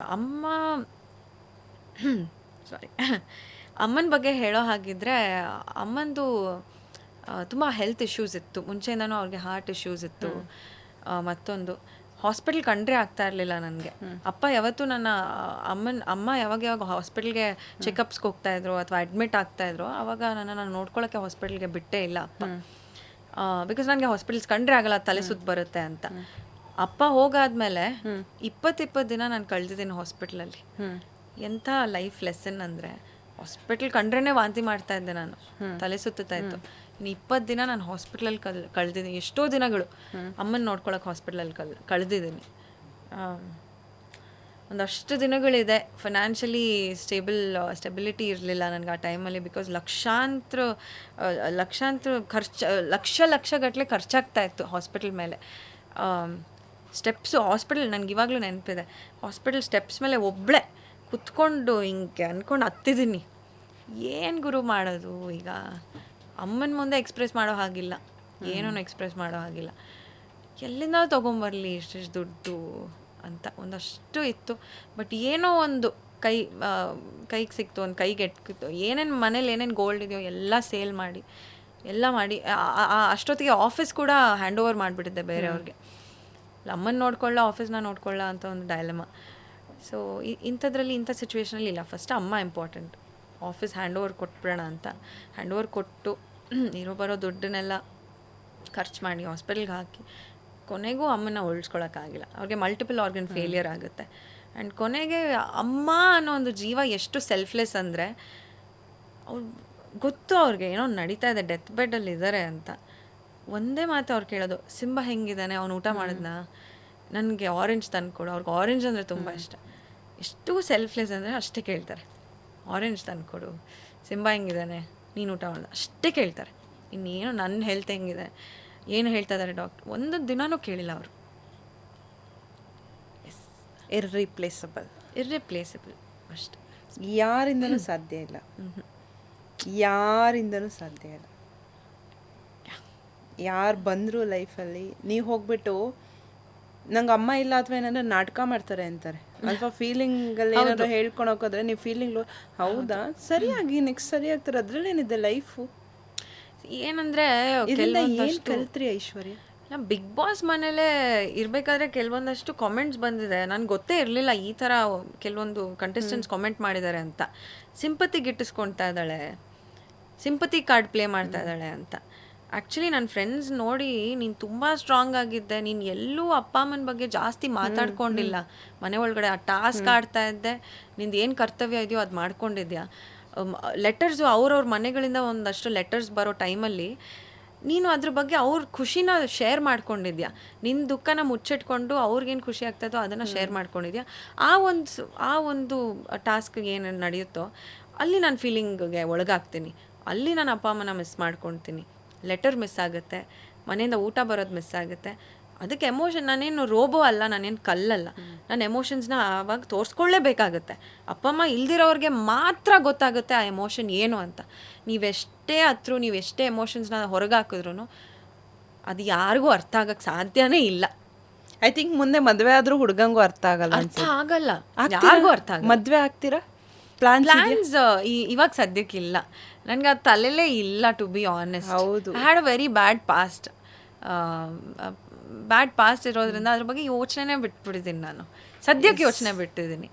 ಅಮ್ಮ ಸಾರಿ ಅಮ್ಮನ ಬಗ್ಗೆ ಹೇಳೋ ಹಾಗಿದ್ರೆ ಅಮ್ಮಂದು ತುಂಬ ಹೆಲ್ತ್ ಇಶ್ಯೂಸ್ ಇತ್ತು. ಮುಂಚೆಯಿಂದನೂ ಅವ್ರಿಗೆ ಹಾರ್ಟ್ ಇಶ್ಯೂಸ್ ಇತ್ತು. ಮತ್ತೊಂದು ಹಾಸ್ಪಿಟಲ್ ಕಂಡ್ರೆ ಆಗ್ತಾ ಇರಲಿಲ್ಲ ನನಗೆ. ಅಪ್ಪ ಯಾವತ್ತೂ ನನ್ನ ಅಮ್ಮನ ಅಮ್ಮ ಯಾವಾಗ ಯಾವಾಗ ಹಾಸ್ಪಿಟಲ್ಗೆ ಚೆಕಪ್ಸ್ಗೆ ಹೋಗ್ತಾ ಇದ್ರು ಅಥವಾ ಅಡ್ಮಿಟ್ ಆಗ್ತಾ ಇದ್ರು ಅವಾಗ ನನ್ನನ್ನು ನೋಡ್ಕೊಳ್ಳೋಕ್ಕೆ ಹಾಸ್ಪಿಟಲ್ಗೆ ಬಿಟ್ಟೇ ಇಲ್ಲ ಅಪ್ಪ. ಬಿಕಾಸ್ ನನಗೆ ಹಾಸ್ಪಿಟಲ್ಸ್ ಕಂಡ್ರೆ ಆಗಲ್ಲ ತಲೆ ಸುತ್ತ ಬರುತ್ತೆ ಅಂತ. ಅಪ್ಪ ಹೋಗಾದ್ಮೇಲೆ ಇಪ್ಪತ್ತಿಪ್ಪತ್ತು ಇಪ್ಪತ್ತು ದಿನ ನಾನು ಕಳೆದಿದ್ದೀನಿ ಹಾಸ್ಪಿಟ್ಲಲ್ಲಿ ಎಂಥ ಲೈಫ್ ಲೆಸನ್ ಅಂದರೆ ಹಾಸ್ಪಿಟ್ಲ್ ಕಂಡ್ರೇನೆ ವಾಂತಿ ಮಾಡ್ತಾ ಇದ್ದೆ ನಾನು. ತಲೆ ಸುತ್ತಾ ಇತ್ತು. ಇನ್ನು ಇಪ್ಪತ್ತು ದಿನ ನಾನು ಹಾಸ್ಪಿಟ್ಲಲ್ಲಿ ಕಲ್ ಕಳೆದಿದ್ದೀನಿ. ಎಷ್ಟೋ ದಿನಗಳು ಅಮ್ಮನ ನೋಡ್ಕೊಳಕ್ಕೆ ಹಾಸ್ಪಿಟ್ಲಲ್ಲಿ ಕಲ್ ಕಳೆದಿದ್ದೀನಿ. ಒಂದಷ್ಟು ದಿನಗಳಿದೆ. ಫೈನಾನ್ಷಿಯಲಿ ಸ್ಟೇಬಲ್ ಸ್ಟೆಬಿಲಿಟಿ ಇರಲಿಲ್ಲ ನನಗೆ ಆ ಟೈಮಲ್ಲಿ ಬಿಕಾಸ್ ಲಕ್ಷಾಂತರ ಲಕ್ಷಾಂತರ ಖರ್ಚು ಲಕ್ಷ ಲಕ್ಷಗಟ್ಟಲೆ ಖರ್ಚಾಗ್ತಾ ಇತ್ತು ಹಾಸ್ಪಿಟಲ್ ಮೇಲೆ. ಸ್ಟೆಪ್ಸು ಹಾಸ್ಪಿಟಲ್ ನನಗೆ ಇವಾಗಲೂ ನೆನಪಿದೆ. ಹಾಸ್ಪಿಟಲ್ ಸ್ಟೆಪ್ಸ್ ಮೇಲೆ ಒಬ್ಬಳೆ ಕುತ್ಕೊಂಡು ಹಿಂಗೆ ಅಂದ್ಕೊಂಡು ಹತ್ತಿದ್ದೀನಿ. ಏನು ಗುರು ಮಾಡೋದು ಈಗ? ಅಮ್ಮನ ಮುಂದೆ ಎಕ್ಸ್ಪ್ರೆಸ್ ಮಾಡೋ ಹಾಗಿಲ್ಲ. ಏನೂ ಎಕ್ಸ್ಪ್ರೆಸ್ ಮಾಡೋ ಹಾಗಿಲ್ಲ. ಎಲ್ಲಿಂದ ತೊಗೊಂಬರಲಿ ಇಷ್ಟಿಷ್ಟು ದುಡ್ಡು ಅಂತ ಒಂದಷ್ಟು ಇತ್ತು. ಬಟ್ ಏನೋ ಒಂದು ಕೈ ಕೈಗೆ ಸಿಕ್ತು ಒಂದು ಕೈಗೆ ಎಟ್ಕಿತ್ತು. ಏನೇನು ಮನೇಲಿ ಏನೇನು ಗೋಲ್ಡ್ ಇದೆಯೋ ಎಲ್ಲ ಸೇಲ್ ಮಾಡಿ ಎಲ್ಲ ಮಾಡಿ ಅಷ್ಟೊತ್ತಿಗೆ ಆಫೀಸ್ ಕೂಡ ಹ್ಯಾಂಡ್ ಓವರ್ ಮಾಡಿಬಿಟ್ಟಿದ್ದೆ ಬೇರೆಯವ್ರಿಗೆ. ಅಮ್ಮನ ನೋಡ್ಕೊಳ್ಳ ಆಫೀಸ್ನ ನೋಡ್ಕೊಳ್ಳ ಅಂತ ಒಂದು ಡೈಲಮ ಸೊ ಇಂಥದ್ರಲ್ಲಿ ಇಂಥ ಸಿಚುವೇಶನಲ್ಲಿ ಇಲ್ಲ. ಫಸ್ಟ್ ಅಮ್ಮ ಇಂಪಾರ್ಟೆಂಟ್ ಆಫೀಸ್ ಹ್ಯಾಂಡ್ ಓವರ್ ಕೊಟ್ಬಿಡೋಣ ಅಂತ. ಹ್ಯಾಂಡ್ ಓವರ್ ಕೊಟ್ಟು ಇರೋ ಬರೋ ದುಡ್ಡನ್ನೆಲ್ಲ ಖರ್ಚು ಮಾಡಿ ಹಾಸ್ಪಿಟಲ್ಗೆ ಹಾಕಿ ಕೊನೆಗೂ ಅಮ್ಮನ ಉಳಿಸ್ಕೊಳಕ್ಕಾಗಿಲ್ಲ. ಅವ್ರಿಗೆ ಮಲ್ಟಿಪಲ್ ಆರ್ಗನ್ ಫೇಲಿಯರ್ ಆಗುತ್ತೆ. ಆ್ಯಂಡ್ ಕೊನೆಗೆ ಅಮ್ಮ ಅನ್ನೋ ಒಂದು ಜೀವ ಎಷ್ಟು ಸೆಲ್ಫ್ಲೆಸ್ ಅಂದರೆ ಅವ್ರು ಗೊತ್ತು ಅವ್ರಿಗೆ ಏನೋ ನಡೀತಾ ಇದೆ ಡೆತ್ ಬೆಡ್ಡಲ್ಲಿ ಇದ್ದಾರೆ ಅಂತ. ಒಂದೇ ಮಾತು ಅವ್ರು ಕೇಳೋದು ಸಿಂಬ ಹೆಂಗಿದ್ದಾನೆ? ಅವ್ನು ಊಟ ಮಾಡಿದ್ನ? ನನಗೆ ಆರೆಂಜ್ ತಂದ್ಕೊಡು ಅವ್ರಿಗೆ ಆರೆಂಜ್ ಅಂದರೆ ತುಂಬ ಇಷ್ಟ. ಎಷ್ಟು ಸೆಲ್ಫ್ಲೆಸ್ ಅಂದರೆ ಅಷ್ಟೇ ಕೇಳ್ತಾರೆ. ಆರೆಂಜ್ ತಂದ್ಕೊಡು ಸಿಂಬ ಹೆಂಗಿದ್ದಾನೆ? ನೀನು ಊಟ ಮಾಡ್ದ ಅಷ್ಟೇ ಕೇಳ್ತಾರೆ. ಇನ್ನೇನು ನನ್ನ ಹೆಲ್ತ್ ಹೆಂಗಿದೆ? ಏನು ಹೇಳ್ತಾ ಇದ್ದಾರೆ ಡಾಕ್ಟರ್ ಒಂದು ದಿನವೂ ಕೇಳಿಲ್ಲ ಅವರು. ಇರ್ರಿಪ್ಲೇಸಬಲ್ ಇರ್ರಿಪ್ಲೇಸಬಲ್ ಅಷ್ಟೆ. ಯಾರಿಂದನೂ ಸಾಧ್ಯ ಇಲ್ಲ. ಯಾರಿಂದನೂ ಸಾಧ್ಯ ಇಲ್ಲ. ಯಾರು ಬಂದರು ಲೈಫಲ್ಲಿ ನೀವು ಹೋಗ್ಬಿಟ್ಟು ನಂಗೆ ಅಮ್ಮ ಇಲ್ಲ ಅಥವಾ ಏನಂದ್ರೆ ನಾಟಕ ಮಾಡ್ತಾರೆ ಅಂತಾರೆ. ಅಥವಾ ಫೀಲಿಂಗಲ್ಲಿ ಏನಾದ್ರು ಹೇಳ್ಕೊಂಡು ಹೋಗೋದ್ರೆ ನೀವು ಫೀಲಿಂಗ್ ಹೌದಾ? ಸರಿಯಾಗಿ ನೆಕ್ಸ್ಟ್ ಸರಿ ಆಗ್ತಾರೆ. ಅದರಲ್ಲೇನಿದೆ ಲೈಫು ಏನಂದ್ರೆ ಏನು ಕಲ್ತ್ರಿ ಐಶ್ವರ್ಯ? ನಾ ಬಿಗ್ ಬಾಸ್ ಮನೇಲೇ ಇರಬೇಕಾದ್ರೆ ಕೆಲವೊಂದಷ್ಟು ಕಾಮೆಂಟ್ಸ್ ಬಂದಿದೆ. ನನಗೆ ಗೊತ್ತೇ ಇರಲಿಲ್ಲ ಈ ಥರ ಕೆಲವೊಂದು ಕಂಟೆಸ್ಟೆಂಟ್ಸ್ ಕಾಮೆಂಟ್ ಮಾಡಿದ್ದಾರೆ ಅಂತ. ಸಿಂಪತಿ ಗಿಟ್ಟಿಸ್ಕೊಳ್ತಾ ಇದ್ದಾಳೆ. ಸಿಂಪತಿ ಕಾರ್ಡ್ ಪ್ಲೇ ಮಾಡ್ತಾ ಇದ್ದಾಳೆ ಅಂತ. ಆ್ಯಕ್ಚುಲಿ ನನ್ನ ಫ್ರೆಂಡ್ಸ್ ನೋಡಿ ನೀನು ತುಂಬ ಸ್ಟ್ರಾಂಗ್ ಆಗಿದ್ದೆ. ನೀನು ಎಲ್ಲೂ ಅಪ್ಪ ಅಮ್ಮನ ಬಗ್ಗೆ ಜಾಸ್ತಿ ಮಾತಾಡ್ಕೊಂಡಿಲ್ಲ. ಮನೆ ಒಳಗಡೆ ಆ ಟಾಸ್ಕ್ ಆಡ್ತಾ ಇದ್ದೆ. ನಿಂದು ಏನು ಕರ್ತವ್ಯ ಇದೆಯೋ ಅದು ಮಾಡ್ಕೊಂಡಿದ್ಯಾ? ಲೆಟರ್ಸು ಅವ್ರವ್ರ ಮನೆಗಳಿಂದ ಒಂದಷ್ಟು ಲೆಟರ್ಸ್ ಬರೋ ಟೈಮಲ್ಲಿ ನೀನು ಅದ್ರ ಬಗ್ಗೆ ಅವ್ರ ಖುಷಿನ ಶೇರ್ ಮಾಡ್ಕೊಂಡಿದ್ಯಾ? ನಿನ್ನ ದುಃಖನ ಮುಚ್ಚಿಟ್ಕೊಂಡು ಅವ್ರಿಗೇನು ಖುಷಿ ಆಗ್ತದೋ ಅದನ್ನು ಶೇರ್ ಮಾಡ್ಕೊಂಡಿದ್ಯಾ? ಆ ಒಂದು ಸ್- ಆ ಒಂದು ಟಾಸ್ಕ್ ಏನು ನಡೆಯುತ್ತೋ ಅಲ್ಲಿ ನಾನು ಫೀಲಿಂಗ್ಗೆ ಒಳಗಾಗ್ತೀನಿ. ಅಲ್ಲಿ ನಾನು ಅಪ್ಪ ಅಮ್ಮನ ಮಿಸ್ ಮಾಡ್ಕೊಳ್ತೀನಿ ಲೆಟರ್ ಮಿಸ್ ಆಗುತ್ತೆ ಮನೆಯಿಂದ ಊಟ ಬರೋದು ಮಿಸ್ ಆಗುತ್ತೆ. ಅದಕ್ಕೆ ಎಮೋಷನ್ ನಾನೇನು ರೋಬೋ ಅಲ್ಲ ನಾನೇನು ಕಲ್ಲಲ್ಲ. ನಾನು ಎಮೋಷನ್ಸ್ನ ಆವಾಗ ತೋರಿಸ್ಕೊಳ್ಳೇಬೇಕಾಗುತ್ತೆ. ಅಪ್ಪ ಅಮ್ಮ ಇಲ್ದಿರೋರಿಗೆ ಮಾತ್ರ ಗೊತ್ತಾಗುತ್ತೆ ಆ ಎಮೋಷನ್ ಏನು ಅಂತ. ನೀವೆಷ್ಟೇ ಹತ್ರು ನೀವೆಷ್ಟೇ ಎಮೋಷನ್ಸ್ನ ಹೊರಗೆ ಹಾಕಿದ್ರು ಅದು ಯಾರಿಗೂ ಅರ್ಥ ಆಗಕ್ಕೆ ಸಾಧ್ಯನೇ ಇಲ್ಲ. ಐ ಥಿಂಕ್ ಮುಂದೆ ಮದುವೆ ಆದ್ರೂ ಹುಡುಗಂಗೂ ಅರ್ಥ ಆಗಲ್ಲ ಅರ್ಥ ಆಗಲ್ಲ. ಯಾರಿಗೂ ಅರ್ಥ ಆಗಲ್ಲ. ಮದುವೆ ಆಗ್ತೀರಾ? ಪ್ಲಾನ್ ಪ್ಲಾನ್ಸ್ ಇವಾಗ ಸದ್ಯಕ್ಕಿಲ್ಲ ನನಗೆ ಆ ತಲೆಲೇ ಇಲ್ಲ ಟು ಬಿ ಆನೆಸ್ಟ್ ಹೌದು. Had a very bad past bad past ಇರೋದ್ರಿಂದ ಅದ್ರ ಬಗ್ಗೆ ಯೋಚನೆ ಬಿಟ್ಬಿಟ್ಟಿದ್ದೀನಿ ನಾನು. ಸದ್ಯಕ್ಕೆ ಯೋಚನೆ ಬಿಟ್ಟಿದ್ದೀನಿ.